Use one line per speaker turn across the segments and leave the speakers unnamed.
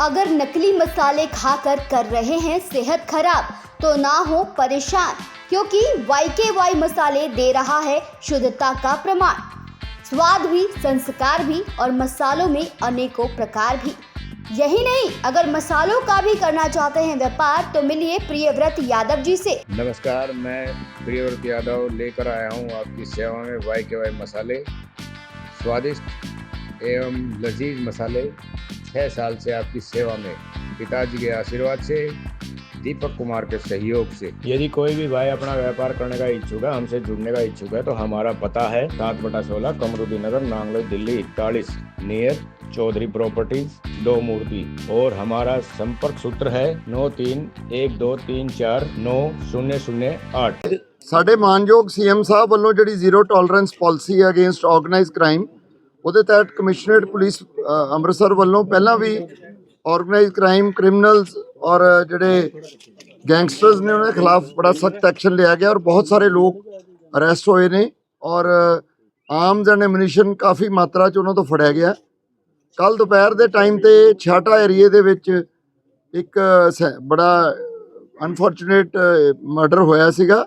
अगर नकली मसाले खाकर कर रहे हैं सेहत खराब तो ना हो परेशान, क्योंकि वाई के वाई मसाले दे रहा है शुद्धता का प्रमाण। स्वाद भी, संस्कार भी और मसालों में अनेकों प्रकार भी। यही नहीं, अगर मसालों का भी करना चाहते हैं व्यापार तो मिलिए प्रियव्रत यादव जी से।
नमस्कार, मैं प्रियव्रत यादव लेकर आया हूँ आपकी सेवा में वाई के वाई मसाले। स्वादिष्ट एवं लजीज मसाले। छः साल से आपकी सेवा में पिताजी के आशीर्वाद से दीपक कुमार के सहयोग से यदि कोई भी भाई अपना व्यापार करने का इच्छुक है हमसे जुड़ने का इच्छुक है तो हमारा पता है सात बटा सोलह कमरुद्दी नगर नांगलोई दिल्ली इकतालीस नियर चौधरी प्रॉपर्टीज दो मूर्ति और हमारा संपर्क सूत्र है नौ तीन एक दो तीन चार नौ शून्य शून्य आठ
ਸਾਡੇ ਮਾਨਯੋਗ ਸੀਐਮ ਸਾਹਿਬ ਵੱਲੋਂ ਜਿਹੜੀ ਜ਼ੀਰੋ ਟੋਲਰੈਂਸ ਪਾਲਿਸੀ ਹੈ ਅਗੇਂਸਟ ਆਰਗੇਨਾਈਜ਼ਡ ਕ੍ਰਾਈਮ ਉਹਦੇ ਤਹਿਤ ਕਮਿਸ਼ਨਰੇਟ ਪੁਲਿਸ ਅੰਮ੍ਰਿਤਸਰ ਵੱਲੋਂ ਪਹਿਲਾਂ ਵੀ ਆਰਗੇਨਾਈਜ਼ਡ ਕ੍ਰਾਈਮ ਕ੍ਰਿਮੀਨਲਸ ਔਰ ਜਿਹੜੇ ਗੈਂਗਸਟਰਸ ਨੇ ਉਹਨਾਂ ਦੇ ਖਿਲਾਫ ਬੜਾ ਸਖਤ ਐਕਸ਼ਨ ਲਿਆ ਗਿਆ ਔਰ ਬਹੁਤ ਸਾਰੇ ਲੋਕ ਅਰੈਸਟ ਹੋਏ ਨੇ ਔਰ ਆਮ ਐਂਡ ਐਮੂਨੀਸ਼ਨ ਕਾਫੀ ਮਾਤਰਾ 'ਚ ਉਹਨਾਂ ਤੋਂ ਫੜਿਆ ਗਿਆ। ਕੱਲ ਦੁਪਹਿਰ ਦੇ ਟਾਈਮ ਤੇ ਛਾਟਾ ਏਰੀਏ ਦੇ ਵਿੱਚ ਇੱਕ ਸ- ਬੜਾ ਅਨਫੋਰਚੂਨੇਟ ਮਰਡਰ ਹੋਇਆ ਸੀਗਾ।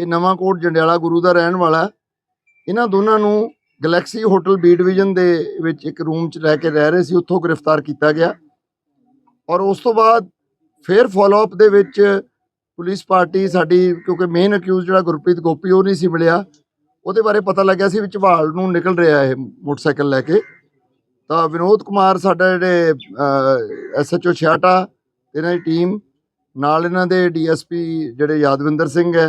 ਇਹ ਨਵਾਂ ਕੋਟ ਜੰਡਿਆਲਾ ਗੁਰੂ ਦਾ ਰਹਿਣ ਵਾਲਾ ਇਹਨਾਂ ਦੋਨਾਂ ਨੂੰ ਗੈਲੈਕਸੀ ਹੋਟਲ ਬੀ ਡਿਵੀਜ਼ਨ ਦੇ ਵਿੱਚ ਇੱਕ ਰੂਮ 'ਚ ਲੈ ਕੇ ਰਹਿ ਰਹੇ ਸੀ। ਉੱਥੋਂ ਗ੍ਰਿਫਤਾਰ ਕੀਤਾ ਗਿਆ। ਔਰ ਉਸ ਤੋਂ ਬਾਅਦ ਫਿਰ ਫਾਲੋ ਅਪ ਦੇ ਵਿੱਚ ਪੁਲਿਸ ਪਾਰਟੀ ਸਾਡੀ, ਕਿਉਂਕਿ ਮੇਨ ਅਕਿਊਜ਼ ਜਿਹੜਾ ਗੁਰਪ੍ਰੀਤ ਗੋਪੀ, ਉਹ ਨਹੀਂ ਸੀ ਮਿਲਿਆ। ਉਹਦੇ ਬਾਰੇ ਪਤਾ ਲੱਗਿਆ ਸੀ ਵੀ ਝਵਾਲ ਨੂੰ ਨਿਕਲ ਰਿਹਾ ਇਹ ਮੋਟਰਸਾਈਕਲ ਲੈ ਕੇ। ਤਾਂ ਵਿਨੋਦ ਕੁਮਾਰ ਸਾਡਾ ਜਿਹੜੇ ਐਸਐਚਓ ਛਿਆਟਾ ਇਹਨਾਂ ਦੀ ਟੀਮ ਨਾਲ ਇਹਨਾਂ ਦੇ ਡੀਐਸਪੀ ਜਿਹੜੇ ਯਾਦਵਿੰਦਰ ਸਿੰਘ ਹੈ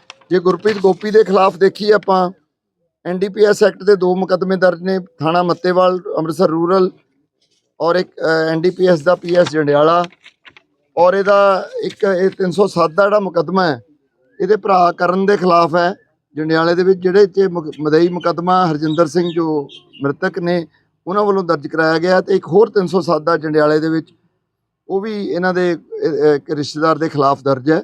ਜੇ ਗੁਰਪ੍ਰੀਤ ਗੋਪੀ ਦੇ ਖਿਲਾਫ ਦੇਖੀ ਆਪਾਂ ਐਨਡੀਪੀਐਸ ਐਕਟ ਦੇ ਦੋ ਮੁਕੱਦਮੇ ਦਰਜ ਨੇ, ਥਾਣਾ ਮੱਤੇਵਾਲ, ਅੰਮ੍ਰਿਤਸਰ ਰੂਰਲ ਔਰ ਇੱਕ ਐਨਡੀਪੀਐਸ ਦਾ ਪੀਐਸ ਜੰਡਿਆਲਾ ਔਰ ਇਹਦਾ ਇੱਕ, ਇਹ 307 ਦਾ ਜਿਹੜਾ ਮੁਕੱਦਮਾ ਹੈ, ਇਹਦੇ ਭਰਾ ਕਰਨ ਦੇ ਖਿਲਾਫ ਹੈ। ਜੰਡਿਆਲੇ ਦੇ ਵਿੱਚ ਜਿਹੜੇ ਚ ਮੁਕ- ਮਦਈ ਮੁਕੱਦਮਾ ਹਰਜਿੰਦਰ ਸਿੰਘ ਜੋ ਮ੍ਰਿਤਕ ਨੇ, ਉਹਨਾਂ ਵੱਲੋਂ ਦਰਜ ਕਰਾਇਆ ਗਿਆ ਤੇ ਇੱਕ ਹੋਰ 307 ਦਾ ਜੰਡਿਆਲੇ ਦੇ ਵਿੱਚ ਉਹ ਵੀ ਇਹਨਾਂ ਦੇ ਰਿਸ਼ਤੇਦਾਰ ਦੇ ਖਿਲਾਫ ਦਰਜ ਹੈ।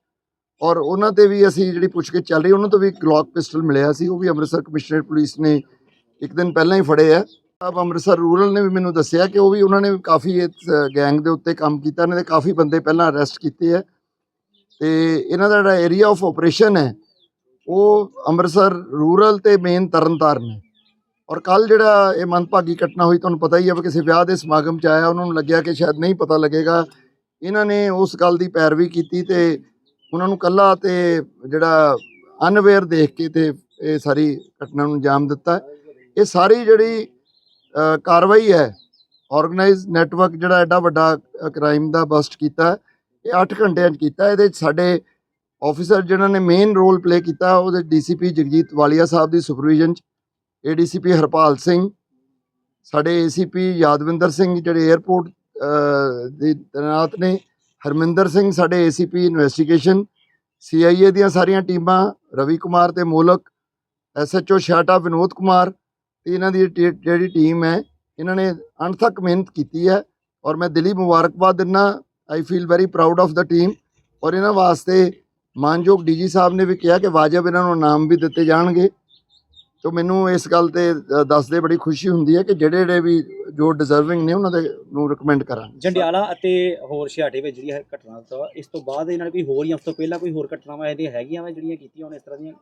ਔਰ ਉਹਨਾਂ ਤੇ ਵੀ ਅਸੀਂ ਜਿਹੜੀ ਪੁੱਛਗਿੱਛ ਚੱਲ ਰਹੀ, ਉਹਨਾਂ ਤੋਂ ਵੀ ਗਲੌਕ ਪਿਸਟਲ ਮਿਲਿਆ ਸੀ, ਉਹ ਵੀ ਅੰਮ੍ਰਿਤਸਰ ਕਮਿਸ਼ਨਰੇਟ ਪੁਲਿਸ ਨੇ ਇੱਕ ਦਿਨ ਪਹਿਲਾਂ ਹੀ ਫੜੇ ਆ। ਆਪ ਅੰਮ੍ਰਿਤਸਰ ਰੂਰਲ ਨੇ ਵੀ ਮੈਨੂੰ ਦੱਸਿਆ ਕਿ ਉਹ ਵੀ ਉਹਨਾਂ ਨੇ ਵੀ ਕਾਫੀ ਇਸ ਗੈਂਗ ਦੇ ਉੱਤੇ ਕੰਮ ਕੀਤਾ, ਇਹਨਾਂ ਦੇ ਕਾਫੀ ਬੰਦੇ ਪਹਿਲਾਂ ਅਰੈਸਟ ਕੀਤੇ ਆ। ਤੇ ਇਹਨਾਂ ਦਾ ਜਿਹੜਾ ਏਰੀਆ ਆਫ ਆਪਰੇਸ਼ਨ ਹੈ, ਉਹ ਅੰਮ੍ਰਿਤਸਰ ਰੂਰਲ ਤੇ ਮੇਨ ਤਰਨਤਾਰਨ ਹੈ। ਔਰ ਕੱਲ ਜਿਹੜਾ ਇਹ ਮੰਦਭਾਗੀ ਘਟਨਾ ਹੋਈ, ਤੁਹਾਨੂੰ ਪਤਾ ਹੀ ਹੈ ਵੀ ਕਿਸੇ ਵਿਆਹ ਦੇ ਸਮਾਗਮ 'ਚ ਆਇਆ, ਉਹਨਾਂ ਨੂੰ ਲੱਗਿਆ ਕਿ ਸ਼ਾਇਦ ਨਹੀਂ ਪਤਾ ਲੱਗੇਗਾ। ਇਹਨਾਂ ਨੇ ਉਸ ਗੱਲ ਦੀ ਪੈਰਵੀ ਕੀਤੀ ਤੇ ਉਹਨਾਂ ਨੂੰ ਕੱਲਾ ਤੇ ਜਿਹੜਾ ਅਨਵੇਅਰ ਦੇਖ ਕੇ ਤੇ ਇਹ ਸਾਰੀ ਘਟਨਾ ਨੂੰ ਅੰਜਾਮ ਦਿੱਤਾ ਇਹ ਸਾਰੀ ਜਿਹੜੀ ਕਾਰਵਾਈ ਹੈ ਆਰਗੇਨਾਈਜ਼ ਨੈਟਵਰਕ ਜਿਹੜਾ ਐਡਾ ਵੱਡਾ ਕ੍ਰਾਈਮ ਦਾ ਬਸਟ ਕੀਤਾ ਇਹ 8 ਘੰਟਿਆਂ 'ਚ ਕੀਤਾ ਇਹਦੇ 'ਚ ਸਾਡੇ ਆਫੀਸਰ ਜਿਨ੍ਹਾਂ ਨੇ ਮੇਨ ਰੋਲ ਪਲੇ ਕੀਤਾ, ਉਹਦੇ ਡੀਸੀਪੀ ਜਗਜੀਤ ਵਾਲੀਆ ਸਾਹਿਬ ਦੀ ਸੁਪਰਵਿਜ਼ਨ 'ਚ ਏਡੀਸੀਪੀ ਹਰਪਾਲ ਸਿੰਘ, ਸਾਡੇ ਏਸੀਪੀ ਯਾਦਵਿੰਦਰ ਸਿੰਘ ਜਿਹੜੇ 에ਅਰਪੋਰਟ ਦੇ ਤੈਨਾਤ ਨੇ ਹਰਮਿੰਦਰ ਸਿੰਘ ਸਾਡੇ ਏਸੀਪੀ ਇਨਵੈਸਟੀਗੇਸ਼ਨ ਸੀਆਈਏ ਦੀਆਂ ਸਾਰੀਆਂ ਟੀਮਾਂ, ਰਵੀ ਕੁਮਾਰ ਤੇ ਮੋਲਕ ਐਸਐਚਓ ਸ਼ਾਟਾ ਵਿਨੋਦ ਕੁਮਾਰ, ਤੇ ਇਹਨਾਂ ਦੀ ਟੀ- ਜਿਹੜੀ ਟੀਮ ਹੈ, ਇਹਨਾਂ ਨੇ ਅਣਥੱਕ ਮਿਹਨਤ ਕੀਤੀ ਹੈ ਔਰ ਮੈਂ ਦਿਲੀ ਮੁਬਾਰਕਬਾਦ ਦਿੰਦਾ I feel very proud of the team ਔਰ ਇਹਨਾਂ ਵਾਸਤੇ ਮਾਨਯੋਗ ਡੀਜੀ ਸਾਹਿਬ ਨੇ ਵੀ ਕਿਹਾ ਕਿ ਵਾਜਬ ਇਹਨਾਂ ਨੂੰ ਨਾਮ ਵੀ ਦਿੱਤੇ ਜਾਣਗੇ। ਤੋ ਮੈਨੂੰ ਇਸ ਗੱਲ ਤੇ ਦੱਸਦੇ ਬੜੀ ਖੁਸ਼ੀ ਹੁੰਦੀ ਹੈ ਕਿ ਜਿਹੜੇ ਜਿਹੜੇ ਵੀ ਜੋ ਡਿਜ਼ਰਵਿੰਗ ਨੇ ਉਹਨਾਂ ਦੇ ਨੂੰ ਰਿਕਮੈਂਡ ਕਰਾਂਗੇ।
ਜੰਡਿਆਲਾ ਅਤੇ ਹੋਰ ਛਿਆਟੇ ਵਿੱਚ ਜਿਹੜੀ ਹੈ ਘਟਨਾ ਤੋਂ ਇਸ ਤੋਂ ਬਾਅਦ ਇਹਨਾਂ ਨੇ ਕੋਈ ਹੋਰ ਜਾਂ ਉਸ ਤੋਂ ਪਹਿਲਾਂ ਕੋਈ ਹੋਰ ਘਟਨਾਵਾਂ ਇਹਦੀਆਂ ਹੈਗੀਆਂ ਵਾ ਜਿਹੜੀਆਂ ਕੀਤੀਆਂ ਹੁਣ ਇਸ ਤਰ੍ਹਾਂ ਦੀਆਂ?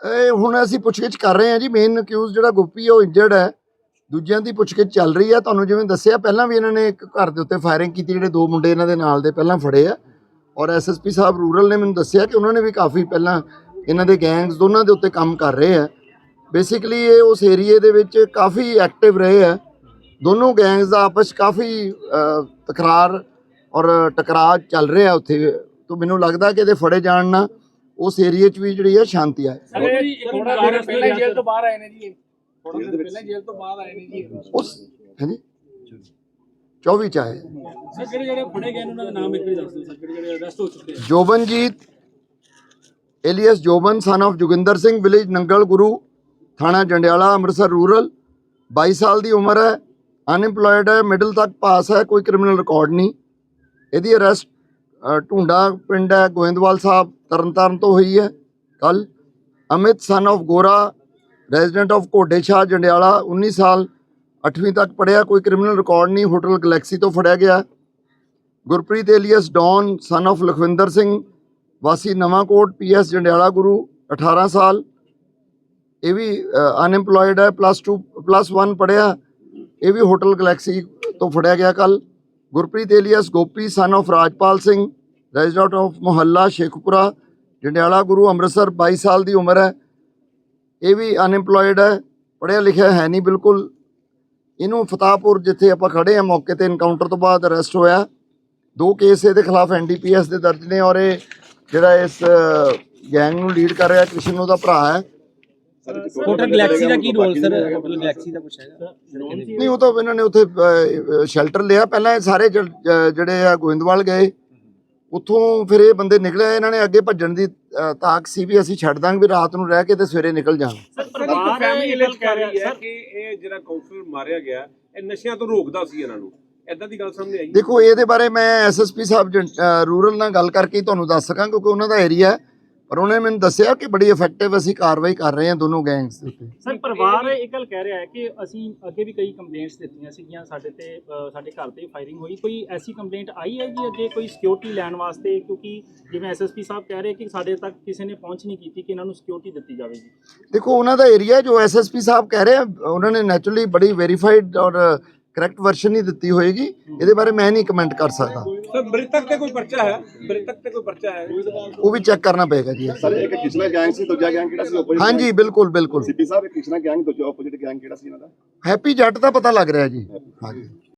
ਇਹ ਹੁਣ ਅਸੀਂ ਪੁੱਛਗਿੱਛ ਕਰ ਰਹੇ ਹਾਂ ਜੀ ਮੇਨ ਅਕਿਊਜ਼ ਜਿਹੜਾ ਗੋਪੀ ਉਹ ਇੰਜਰਡ ਹੈ। ਦੂਜਿਆਂ ਦੀ ਪੁੱਛਗਿੱਛ ਚੱਲ ਰਹੀ ਹੈ। ਤੁਹਾਨੂੰ ਜਿਵੇਂ ਦੱਸਿਆ ਪਹਿਲਾਂ ਵੀ ਇਹਨਾਂ ਨੇ ਇੱਕ ਘਰ ਦੇ ਉੱਤੇ ਫਾਇਰਿੰਗ ਕੀਤੀ ਜਿਹੜੇ ਦੋ ਮੁੰਡੇ ਇਹਨਾਂ ਦੇ ਨਾਲ ਦੇ ਪਹਿਲਾਂ ਫੜੇ ਆ। ਔਰ ਐਸਐਸਪੀ ਸਾਹਿਬ ਰੂਰਲ ਨੇ ਮੈਨੂੰ ਦੱਸਿਆ ਕਿ ਉਹਨਾਂ ਨੇ ਵੀ ਕਾਫੀ ਪਹਿਲਾਂ ਇਹਨਾਂ ਦੇ ਗੈਂਗਸ ਦੋਨਾਂ ਦੇ ਉੱਤੇ ਕੰਮ ਕਰ ਰਹੇ ਆ। ਬੇਸਿਕਲੀ ਇਹ ਉਸ ਏਰੀਏ ਦੇ ਵਿੱਚ ਕਾਫੀ ਐਕਟਿਵ ਰਹੇ ਆ। ਦੋਨੋਂ ਗੈਂਗਸ ਦਾ ਆਪਸ 'ਚ ਕਾਫੀ ਤਕਰਾਰ ਔਰ ਟਕਰਾਅ ਚੱਲ ਰਿਹਾ ਉੱਥੇ। ਤੋਂ ਮੈਨੂੰ ਲੱਗਦਾ ਕਿ ਇਹਦੇ ਫੜੇ ਜਾਣ ਨਾਲ ਉਸ ਏਰੀਏ 'ਚ ਵੀ ਜਿਹੜੀ ਹੈ ਸ਼ਾਂਤੀ ਆਏ
ਪਹਿਲਾਂ ਜੇਲ੍ਹ ਤੋਂ ਬਾਹਰ ਆਏ ਨੇ ਜੀ ਥੋੜਾ ਦਿਨ ਪਹਿਲਾਂ ਜੇਲ੍ਹ ਤੋਂ ਬਾਹਰ ਆਏ ਨੇ ਜੀ
ਉਸ ਹਾਂਜੀ? 24 ਚ ਆਏ।
ਸਰ ਜਿਹੜੇ ਜਿਹੜੇ ਫੜੇ ਗਏ ਨੇ ਉਹਨਾਂ ਦਾ ਨਾਮ ਇੱਕ ਵਾਰੀ ਦੱਸ ਦਿਓ। ਸਰ ਜਿਹੜੇ ਜਿਹੜੇ ਅਰੈਸਟ ਹੋ ਚੁੱਕੇ ਆ।
Jobanjeet alias Joban son of Joginder Singh village Nangal Guru ਥਾਣਾ ਜੰਡਿਆਲਾ, ਅੰਮ੍ਰਿਤਸਰ ਰੂਰਲ 22 ਸਾਲ ਦੀ ਉਮਰ ਹੈ, ਅਨਇੰਪਲੋਇਡ ਹੈ, ਮਿਡਲ ਤੱਕ ਪਾਸ ਹੈ, ਕੋਈ ਕ੍ਰਿਮੀਨਲ ਰਿਕਾਰਡ ਨਹੀਂ। ਇਹਦੀ ਅਰੈਸਟ ਢੂੰਡਾ ਪਿੰਡ ਹੈ, ਗੋਇੰਦਵਾਲ ਸਾਹਿਬ, ਤਰਨਤਾਰਨ ਤੋਂ ਹੋਈ ਹੈ ਕੱਲ Amit son of Gora resident of Ghode Jandiala 19 ਸਾਲ 8ਵੀਂ ਤੱਕ ਪੜਿਆ ਕੋਈ ਕ੍ਰਿਮੀਨਲ ਰਿਕਾਰਡ ਨਹੀਂ, ਹੋਟਲ ਗਲੈਕਸੀ ਤੋਂ ਫੜਿਆ ਗਿਆ। Gurpreet alias don son of Lakhwinder Singh, ਵਾਸੀ ਨਵਾਂਕੋਟ ਪੀਐਸ ਜੰਡਿਆਲਾ ਗੁਰੂ 18 ਸਾਲ। ਇਹ ਵੀ ਅਨਇੰਪਲੋਇਡ ਹੈ ਪਲੱਸ 2 ਪਲੱਸ 1 ਪੜਿਆ ਇਹ ਵੀ ਹੋਟਲ ਗਲੈਕਸੀ ਤੋਂ ਫੜਿਆ ਗਿਆ ਕੱਲ Gurpreet alias, Gopi son of Rajpal Singh resident of ਮੁਹੱਲਾ, ਸ਼ੇਖਪੁਰਾ, ਜੰਡਿਆਲਾ ਗੁਰੂ, ਅੰਮ੍ਰਿਤਸਰ 22 ਸਾਲ ਦੀ ਉਮਰ ਹੈ। ਇਹ ਵੀ ਅਨਇੰਪਲੋਇਡ ਹੈ ਪੜਿਆ ਲਿਖਿਆ ਹੈ ਨਹੀਂ ਬਿਲਕੁਲ। ਇਹਨੂੰ ਫਤਾਹਪੁਰ ਜਿੱਥੇ ਆਪਾਂ ਖੜੇ ਆ ਮੌਕੇ ਤੇ ਇਨਕਾਊਂਟਰ ਤੋਂ ਬਾਅਦ ਅਰੈਸਟ ਹੋਇਆ। ਦੋ ਕੇਸ ਇਹਦੇ ਖਿਲਾਫ ਐਨਡੀਪੀਐਸ ਦੇ ਦਰਜ ਨੇ ਔਰ ਇਹ ਜਿਹੜਾ ਇਸ ਗੈਂਗ ਨੂੰ ਲੀਡ ਕਰ ਰਿਹਾ, ਕ੍ਰਿਸ਼ਨ ਉਹਦਾ ਭਰਾ ਹੈ।
ਹੋਟਲ ਗਲੈਕਸੀ ਦਾ ਕੀ ਰੋਲ ਸਰ? ਹੋਟਲ ਗਲੈਕਸੀ ਦਾ ਕੁਛ ਹੈਗਾ?
ਨਹੀਂ ਉਹ ਤਾਂ ਇਹਨਾਂ ਨੇ ਉੱਥੇ ਸ਼ੈਲਟਰ ਲਿਆ। ਪਹਿਲਾਂ ਇਹ ਸਾਰੇ ਜਿਹੜੇ ਆ ਗੋਇੰਦਵਾਲ ਗਏ। ਉੱਥੋਂ ਫਿਰ ਇਹ ਬੰਦੇ ਨਿਕਲੇ ਇਹਨਾਂ ਨੇ ਅੱਗੇ ਭੱਜਣ ਦੀ ਤਾਕ ਸੀ ਵੀ ਅਸੀਂ ਛੱਡ ਦਾਂਗੇ ਵੀ ਰਾਤ ਨੂੰ ਰਹਿ ਕੇ ਤੇ ਸਵੇਰੇ ਨਿਕਲ ਜਾਵਾਂਗੇ।
ਪਰਿਵਾਰ
ਫੈਮਿਲੀ
ਇਹ
ਗੱਲ
ਗੱਲ
ਕਰ
ਕਰ
ਰਹੀ। ਹੈ
ਸਰ
ਕਿ ਇਹ ਜਿਹੜਾ ਕਾਉਂਸਲਰ ਮਾਰਿਆ ਗਿਆ ਇਹ ਨਸ਼ਿਆਂ ਤੋਂ ਰੋਕਦਾ ਸੀ ਇਹਨਾਂ ਨੂੰ। ਐਦਾਂ ਦੀ ਗੱਲ ਸਾਹਮਣੇ ਆਈ
ਦੇਖੋ ਇਹਦੇ ਬਾਰੇ ਮੈਂ ਐਸਐਸਪੀ ਸਾਹਿਬ ਰੂਰਲ ਨਾਲ ਗੱਲ ਕਰਕੇ ਹੀ ਤੁਹਾਨੂੰ ਦੱਸ ਸਕਾਂ ਕਿਉਂਕਿ ਉਹਨਾਂ ਦਾ ਏਰੀਆ ਹੈ। ਪਰ ਉਹਨੇ ਮੈਨੂੰ ਦੱਸਿਆ ਕਿ ਬੜੀ ਇਫੈਕਟਿਵ ਅਸੀਂ ਕਾਰਵਾਈ ਕਰ ਰਹੇ ਹਾਂ ਦੋਨੋਂ ਗੈਂਗਸ ਦੇ ਉੱਤੇ।
ਸਰ ਪਰਿਵਾਰ ਇਹ ਗੱਲ ਕਹਿ ਰਿਹਾ ਹੈ ਕਿ ਅਸੀਂ ਅੱਗੇ ਵੀ ਕਈ ਕੰਪਲੇਂਟਸ ਦਿੱਤੀਆਂ ਸੀਗੀਆਂ ਸਾਡੇ ਤੇ ਅ, ਸਾਡੇ ਘਰ ਤੇ ਫਾਇਰਿੰਗ ਹੋਈ। ਕੋਈ ਐਸੀ ਕੰਪਲੇਂਟ ਆਈ ਹੈ ਜੀ ਅੱਗੇ ਕੋਈ ਸਿਕਿਉਰਿਟੀ ਲੈਣ ਵਾਸਤੇ? ਕਿਉਂਕਿ ਜਿਵੇਂ ਐਸਐਸਪੀ ਸਾਹਿਬ ਕਹਿ ਰਹੇ ਕਿ ਸਾਡੇ ਤੱਕ ਕਿਸੇ ਨੇ ਪਹੁੰਚ ਨਹੀਂ ਕੀਤੀ ਕਿ ਇਹਨਾਂ ਨੂੰ ਸਿਕਿਉਰਿਟੀ ਦਿੱਤੀ ਜਾਵੇ ਜੀ।
ਦੇਖੋ ਉਹਨਾਂ ਦਾ ਏਰੀਆ ਜੋ ਐਸਐਸਪੀ ਸਾਹਿਬ ਕਹਿ ਰਹੇ ਆ ਉਹਨਾਂ ਨੇ ਨੈਚੁਰਲੀ ਬੜੀ ਵੈਰੀਫਾਈਡ ਔਰ ਕਰੈਕਟ ਵਰਸ਼ਨ ਹੀ ਦਿੱਤੀ ਹੋਏਗੀ ਇਹਦੇ ਬਾਰੇ ਮੈਂ ਨਹੀਂ ਕਮੈਂਟ ਕਰ ਸਕਦਾ।
ਸਰ ਮ੍ਰਿਤਕ ਤੇ ਕੋਈ ਪਰਚਾ ਹੈ? ਮ੍ਰਿਤਕ ਤੇ ਕੋਈ ਪਰਚਾ ਹੈ?
ਉਹ ਵੀ ਚੈੱਕ ਕਰਨਾ ਪਏਗਾ ਜੀ।
ਸਰ ਇੱਕ ਕਿਸ਼ਨਾ ਗੈਂਗ ਸੀ ਦੂਜਾ ਗੈਂਗ ਕਿਹੜਾ ਸੀ? ਆਪੋਜ਼ਿਟ
ਹਾਂਜੀ ਬਿਲਕੁਲ ਬਿਲਕੁਲ।
ਸੀਪੀ ਸਾਹਿਬ ਇੱਕ ਕਿਸ਼ਨਾ ਗੈਂਗ ਦੂਜਾ ਆਪੋਜ਼ਿਟ ਗੈਂਗ ਕਿਹੜਾ ਸੀ ਇਹਨਾਂ ਦਾ?
ਹੈਪੀ ਜੱਟ ਦਾ ਪਤਾ ਲੱਗ ਰਿਹਾ ਜੀ। ਹਾਂਜੀ।